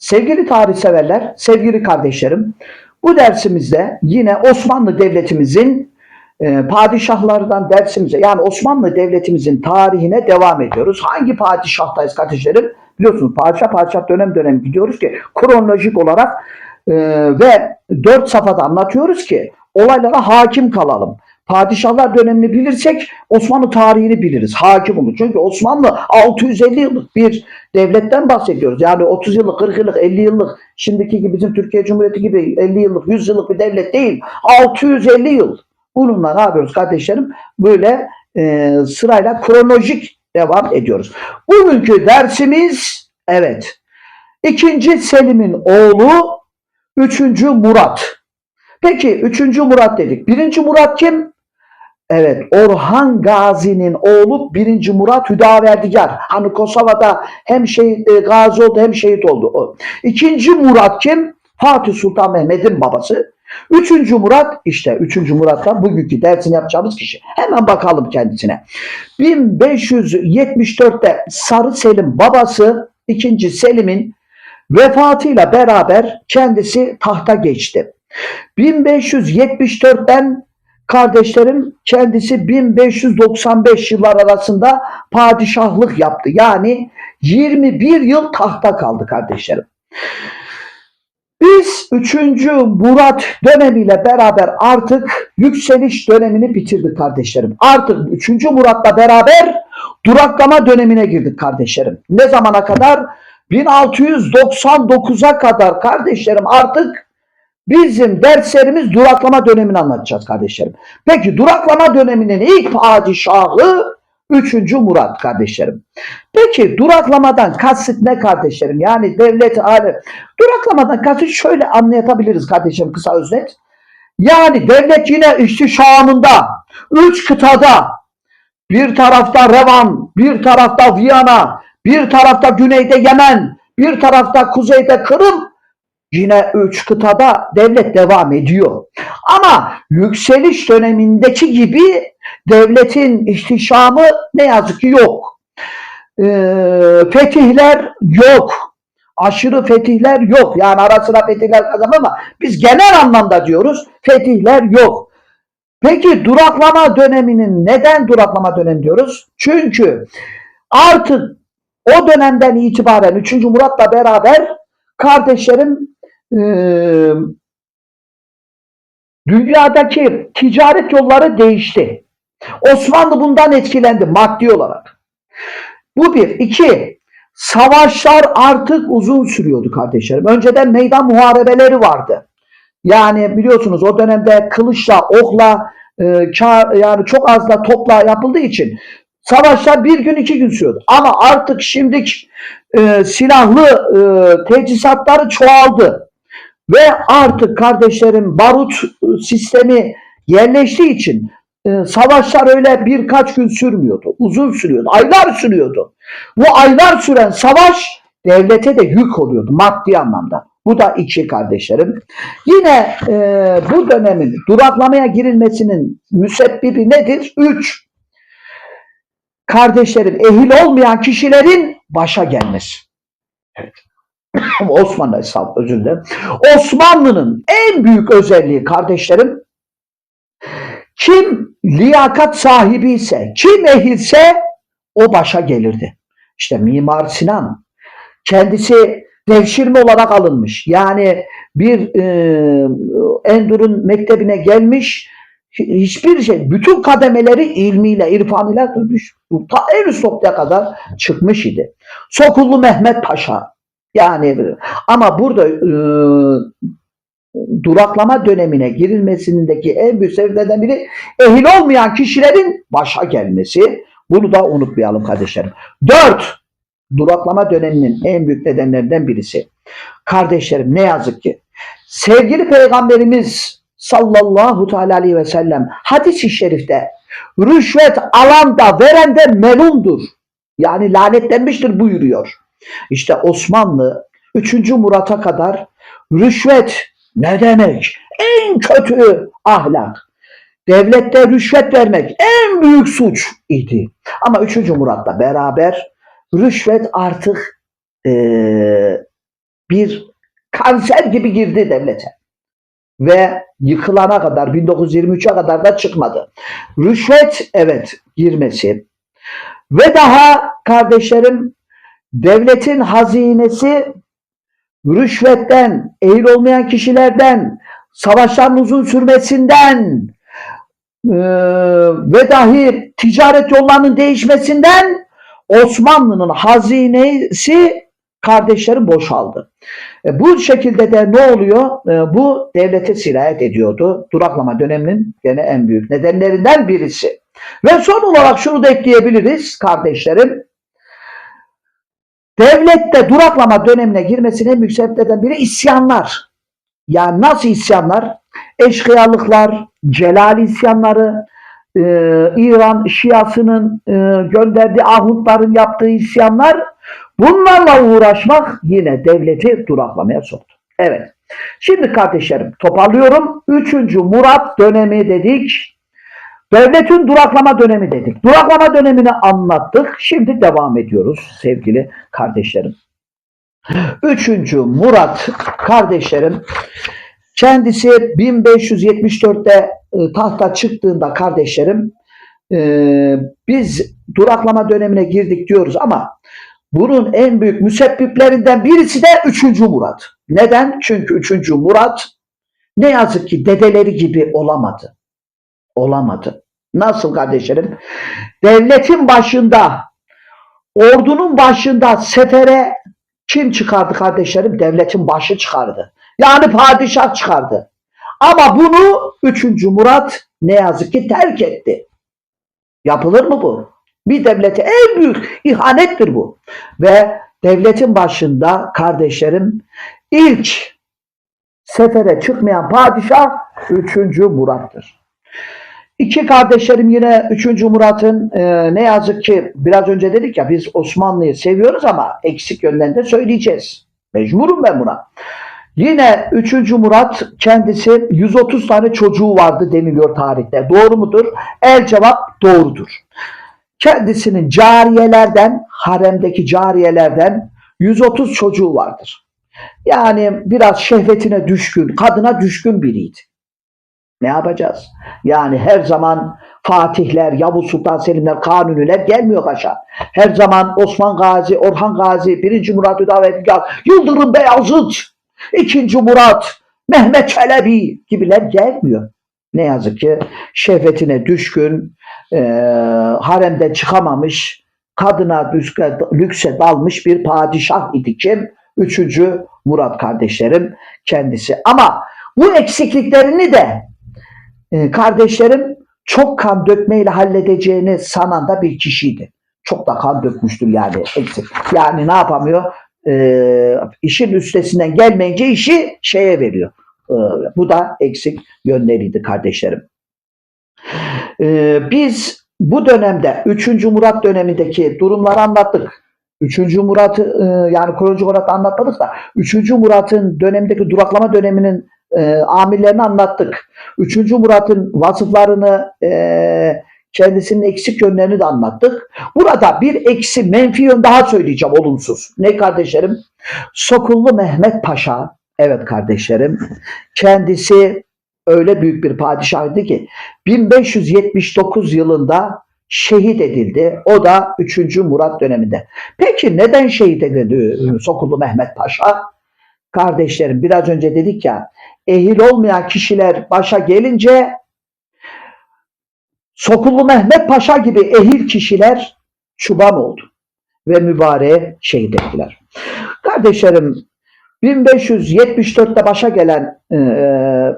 Sevgili tarih severler, sevgili kardeşlerim, bu dersimizde yine Osmanlı Devletimizin e, padişahlardan dersimize yani Osmanlı Devletimizin tarihine devam ediyoruz. Hangi padişahtayız kardeşlerim? Biliyorsunuz padişah padişah dönem dönem gidiyoruz ki kronolojik olarak e, ve dört safhada anlatıyoruz ki olaylara hakim kalalım. Padişahlar dönemini bilirsek Osmanlı tarihini biliriz. Hakim olur. Çünkü Osmanlı 650 yıllık bir devletten bahsediyoruz. Yani 30 yıllık, 40 yıllık, 50 yıllık şimdiki gibi bizim Türkiye Cumhuriyeti gibi 50 yıllık, 100 yıllık bir devlet değil. 650 yıl. Bununla ne yapıyoruz kardeşlerim? Böyle e, sırayla kronolojik devam ediyoruz. Bugünkü dersimiz evet. İkinci Selim'in oğlu Üçüncü Murat. Peki üçüncü Murat dedik. Birinci Murat kim? Evet Orhan Gazi'nin oğlu birinci Murat Hüdaverdigar. Hani Kosova'da hem şehit, e, gazi oldu hem şehit oldu. O. İkinci Murat kim? Fatih Sultan Mehmet'in babası. Üçüncü Murat işte üçüncü Murat'tan bugünkü dersini yapacağımız kişi. Hemen bakalım kendisine. 1574'te Sarı Selim babası ikinci Selim'in vefatıyla beraber kendisi tahta geçti. 1574'ten kardeşlerim kendisi 1595 yıllar arasında padişahlık yaptı. Yani 21 yıl tahta kaldı kardeşlerim. Biz 3. Murat dönemiyle beraber artık yükseliş dönemini bitirdik kardeşlerim. Artık 3. Murat'la beraber duraklama dönemine girdik kardeşlerim. Ne zamana kadar? 1699'a kadar kardeşlerim artık bizim derslerimiz duraklama dönemini anlatacağız kardeşlerim. Peki duraklama döneminin ilk padişahı 3. Murat kardeşlerim. Peki duraklamadan kasıt ne kardeşlerim? Yani devlet alem. Duraklamadan kasıt şöyle anlayabiliriz kardeşlerim kısa özet. Yani devlet yine ihtişamında, üç kıtada, bir tarafta Revan, bir tarafta Viyana, bir tarafta güneyde Yemen, bir tarafta kuzeyde Kırım, yine üç kıtada devlet devam ediyor. Ama yükseliş dönemindeki gibi devletin ihtişamı ne yazık ki yok. Ee, fetihler yok. Aşırı fetihler yok. Yani ara sıra fetihler kazanır ama biz genel anlamda diyoruz fetihler yok. Peki duraklama döneminin neden duraklama dönemi diyoruz? Çünkü artık o dönemden itibaren 3. Murat'la beraber kardeşlerim eee, dünyadaki ticaret yolları değişti. Osmanlı bundan etkilendi maddi olarak. Bu bir. iki Savaşlar artık uzun sürüyordu kardeşlerim. Önceden meydan muharebeleri vardı. Yani biliyorsunuz o dönemde kılıçla, okla, e, ka- yani çok az da topla yapıldığı için savaşlar bir gün iki gün sürüyordu. Ama artık şimdiki e, silahlı e, teçhizatları çoğaldı. Ve artık kardeşlerim barut e, sistemi yerleştiği için e, savaşlar öyle birkaç gün sürmüyordu. Uzun sürüyordu. Aylar sürüyordu. Bu aylar süren savaş devlete de yük oluyordu maddi anlamda. Bu da iki kardeşlerim. Yine e, bu dönemin duraklamaya girilmesinin müsebbibi nedir? Üç. Kardeşlerim ehil olmayan kişilerin başa gelmesi. Evet. Osmanlı hesap özür dilerim. Osmanlı'nın en büyük özelliği kardeşlerim kim liyakat sahibi ise, kim ehilse o başa gelirdi. İşte Mimar Sinan kendisi devşirme olarak alınmış. Yani bir e, Endur'un mektebine gelmiş hiçbir şey, bütün kademeleri ilmiyle, irfanıyla tutmuş. Ta en üst noktaya kadar çıkmış idi. Sokullu Mehmet Paşa. Yani ama burada e, duraklama dönemine girilmesindeki en büyük sebeplerden biri ehil olmayan kişilerin başa gelmesi. Bunu da unutmayalım kardeşlerim. Dört, duraklama döneminin en büyük nedenlerinden birisi. Kardeşlerim ne yazık ki sevgili peygamberimiz sallallahu teala aleyhi ve sellem hadis-i şerifte rüşvet alan da veren de melundur. Yani lanetlenmiştir buyuruyor. İşte Osmanlı 3. Murat'a kadar rüşvet ne demek? En kötü ahlak. Devlette rüşvet vermek en büyük suç idi. Ama 3. Murat'la beraber rüşvet artık eee, bir kanser gibi girdi devlete. Ve yıkılana kadar 1923'e kadar da çıkmadı. Rüşvet evet girmesi. Ve daha kardeşlerim devletin hazinesi rüşvetten, ehil olmayan kişilerden, savaşların uzun sürmesinden eee, ve dahi ticaret yollarının değişmesinden Osmanlı'nın hazinesi kardeşlerim boşaldı. E, bu şekilde de ne oluyor? E, bu devlete sirayet ediyordu. Duraklama döneminin gene en büyük nedenlerinden birisi. Ve son olarak şunu da ekleyebiliriz kardeşlerim. Devlette duraklama dönemine girmesinin en büyük sebeplerden biri isyanlar. Yani nasıl isyanlar? Eşkıyalıklar, Celal isyanları, e, İran Şiasının e, gönderdiği ahutların yaptığı isyanlar bunlarla uğraşmak yine devleti duraklamaya soktu. Evet. Şimdi kardeşlerim toparlıyorum. Üçüncü Murat dönemi dedik. Devletin duraklama dönemi dedik. Duraklama dönemini anlattık. Şimdi devam ediyoruz sevgili kardeşlerim. Üçüncü Murat kardeşlerim kendisi 1574'te e, tahta çıktığında kardeşlerim e, biz duraklama dönemine girdik diyoruz ama bunun en büyük müsebbiplerinden birisi de 3. Murat. Neden? Çünkü 3. Murat ne yazık ki dedeleri gibi olamadı. Olamadı. Nasıl kardeşlerim? Devletin başında, ordunun başında sefere kim çıkardı kardeşlerim? Devletin başı çıkardı. Yani padişah çıkardı. Ama bunu 3. Murat ne yazık ki terk etti. Yapılır mı bu? Bir devlete en büyük ihanettir bu. Ve devletin başında kardeşlerim ilk sefere çıkmayan padişah 3. Murat'tır. İki kardeşlerim yine 3. Murat'ın e, ne yazık ki biraz önce dedik ya biz Osmanlı'yı seviyoruz ama eksik yönlerini de söyleyeceğiz. Mecburum ben buna. Yine 3. Murat kendisi 130 tane çocuğu vardı deniliyor tarihte. Doğru mudur? El cevap doğrudur. Kendisinin cariyelerden, haremdeki cariyelerden 130 çocuğu vardır. Yani biraz şehvetine düşkün, kadına düşkün biriydi. Ne yapacağız? Yani her zaman Fatihler, Yavuz Sultan Selimler, Kanuniler gelmiyor başa. Her zaman Osman Gazi, Orhan Gazi, 1. Murat Hüdavetgah, Yıldırım Beyazıt, 2. Murat, Mehmet Çelebi gibiler gelmiyor. Ne yazık ki şehvetine düşkün, e, haremden çıkamamış, kadına lükse, lükse dalmış bir padişah idi kim? 3. Murat kardeşlerim kendisi. Ama bu eksikliklerini de e, kardeşlerim çok kan dökmeyle halledeceğini sanan da bir kişiydi. Çok da kan dökmüştür yani eksik. Yani ne yapamıyor? E, işin üstesinden gelmeyince işi şeye veriyor. E, bu da eksik yönleriydi kardeşlerim. E, biz bu dönemde 3. Murat dönemindeki durumları anlattık. 3. Murat'ı e, yani kronolojik olarak anlatmadık da 3. Murat'ın dönemindeki duraklama döneminin e, amillerini anlattık. 3. Murat'ın vasıflarını e, kendisinin eksik yönlerini de anlattık. Burada bir eksi menfi yön daha söyleyeceğim olumsuz. Ne kardeşlerim? Sokullu Mehmet Paşa, evet kardeşlerim, kendisi öyle büyük bir padişahdı ki 1579 yılında şehit edildi. O da 3. Murat döneminde. Peki neden şehit edildi Sokullu Mehmet Paşa? Kardeşlerim biraz önce dedik ya ehil olmayan kişiler başa gelince Sokullu Mehmet Paşa gibi ehil kişiler çuban oldu ve mübareğe şehit ettiler. Kardeşlerim 1574'te başa gelen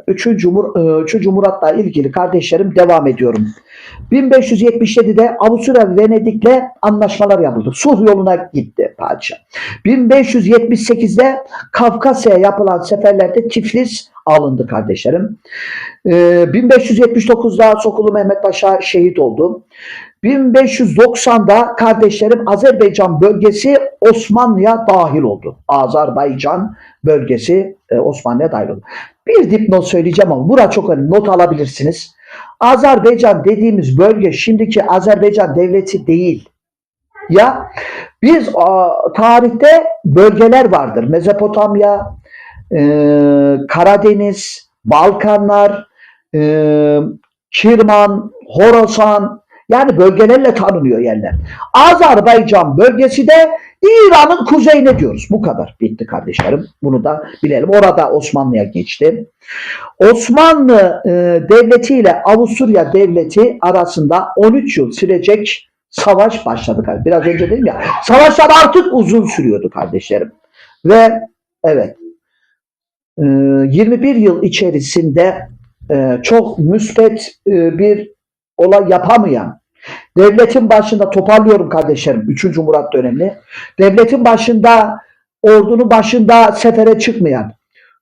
3. E, Mur, 3. Murat'la ilgili kardeşlerim devam ediyorum. 1577'de Avusturya Venedik'le anlaşmalar yapıldı. Sulh yoluna gitti padişah. 1578'de Kafkasya'ya yapılan seferlerde Tiflis alındı kardeşlerim. 1579'da Sokulu Mehmet Paşa şehit oldu. 1590'da kardeşlerim Azerbaycan bölgesi Osmanlı'ya dahil oldu. Azerbaycan bölgesi e, Osmanlı'ya dahil oldu. Bir dipnot söyleyeceğim ama bura çok önemli. Not alabilirsiniz. Azerbaycan dediğimiz bölge şimdiki Azerbaycan devleti değil. Ya biz tarihte bölgeler vardır. Mezopotamya, e, Karadeniz, Balkanlar, e, Kirman, Horasan yani bölgelerle tanınıyor yerler. Azerbaycan bölgesi de İran'ın kuzeyine diyoruz. Bu kadar. Bitti kardeşlerim. Bunu da bilelim. Orada Osmanlı'ya geçti. Osmanlı e, Devleti ile Avusturya Devleti arasında 13 yıl sürecek savaş başladı. Biraz önce dedim ya. Savaşlar artık uzun sürüyordu kardeşlerim. Ve evet e, 21 yıl içerisinde e, çok müspet e, bir olay yapamayan devletin başında toparlıyorum kardeşlerim 3. Murat dönemini. Devletin başında ordunun başında sefere çıkmayan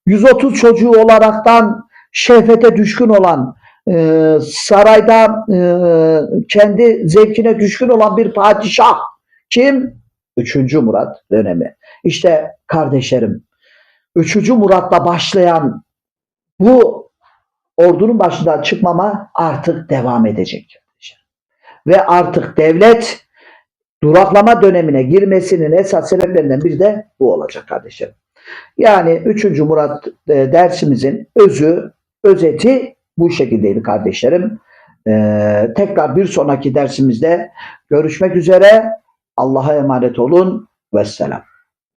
130 çocuğu olaraktan şehvete düşkün olan e, sarayda e, kendi zevkine düşkün olan bir padişah kim? 3. Murat dönemi. İşte kardeşlerim 3. Murat'la başlayan bu ordunun başından çıkmama artık devam edecek. Ve artık devlet duraklama dönemine girmesinin esas sebeplerinden biri de bu olacak kardeşlerim. Yani 3. Murat e, dersimizin özü, özeti bu şekildeydi kardeşlerim. Ee, tekrar bir sonraki dersimizde görüşmek üzere. Allah'a emanet olun. Vesselam.